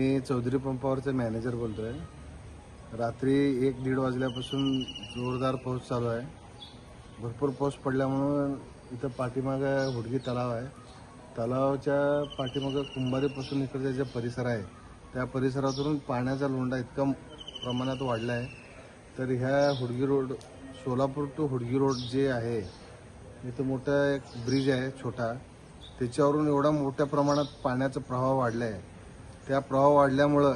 मी Chaudhari पंपावरचे manager बोलतोय. रात्री एक दीड वाजल्यापासून जोरदार पाऊस चालू आहे. भरपूर पाऊस पडल्यामुळं इथं पाठीमागं हुडगी तलाव आहे. तलावाच्या पाठीमागं कुंभारीपासून इकडचा जे परिसर आहे त्या परिसरातून पाण्याचा लोंडा इतका प्रमाणात वाढला आहे. तर ह्या Hudgi road Solapur to Hudgi road जे आहे इथं मोठा एक ब्रिज आहे छोटा. त्याच्यावरून एवढा मोठ्या प्रमाणात पाण्याचा प्रवाह वाढला आहे त्या प्रवाह वाढल्यामुळं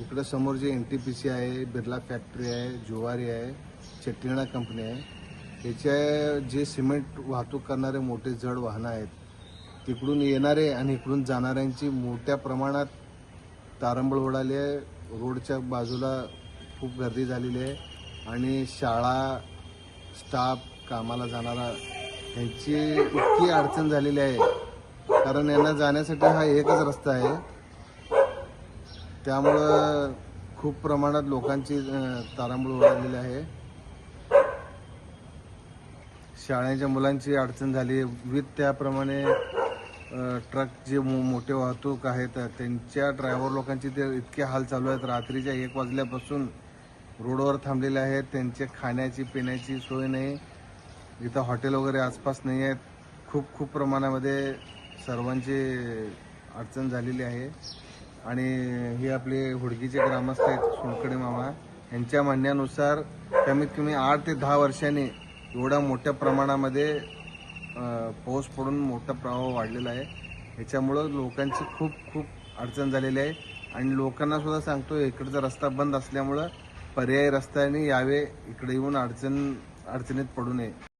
इकडं समोर जे एन टी पी सी आहे बिर्ला फॅक्टरी आहे जुवारी आहे चेट्टीणा कंपनी आहे याच्या जे सिमेंट वाहतूक करणारे मोठे जड वाहनं आहेत तिकडून येणारे आणि इकडून जाणाऱ्यांची मोठ्या प्रमाणात तारंबळ उडाली आहे रोडच्या बाजूला खूप गर्दी झालेली आहे आणि शाळा स्टाफ कामाला जाणारा यांची इतकी अडचण झालेली आहे. कारण यांना जाण्यासाठी हा एकच रस्ता आहे त्यामुळं खूप प्रमाणात लोकांची तारांबळ उडालेली आहे. शाळेच्या मुलांची अडचण झाली. विथ त्याप्रमाणे ट्रक जे मो- मोठे वाहतूक आहेत त्यांच्या ड्रायव्हर लोकांची ते इतके हाल चालू आहेत. रात्रीच्या एक वाजल्यापासून रोडवर थांबलेले आहेत. त्यांचे खाण्याची पिण्याची सोय नाही. इथं हॉटेल वगैरे आसपास नाही आहेत. खूप खूप प्रमाणामध्ये सर्वांची अडचण झालेली आहे. आणि हे आपले हुडकीचे ग्रामस्थ आहेत सोनकडे मामा. यांच्या म्हणण्यानुसार कमीत कमी आठ ते दहा वर्षांनी एवढ्या मोठ्या प्रमाणामध्ये पाऊस पडून मोठा प्रभाव वाढलेला आहे. ह्याच्यामुळं लोकांची खूप खूप अडचण झालेली आहे. आणि लोकांना सुद्धा सांगतो इकडचा रस्ता बंद असल्यामुळं पर्यायी रस्त्याने यावे इकडे येऊन अडचण अडचणीत पडू नये.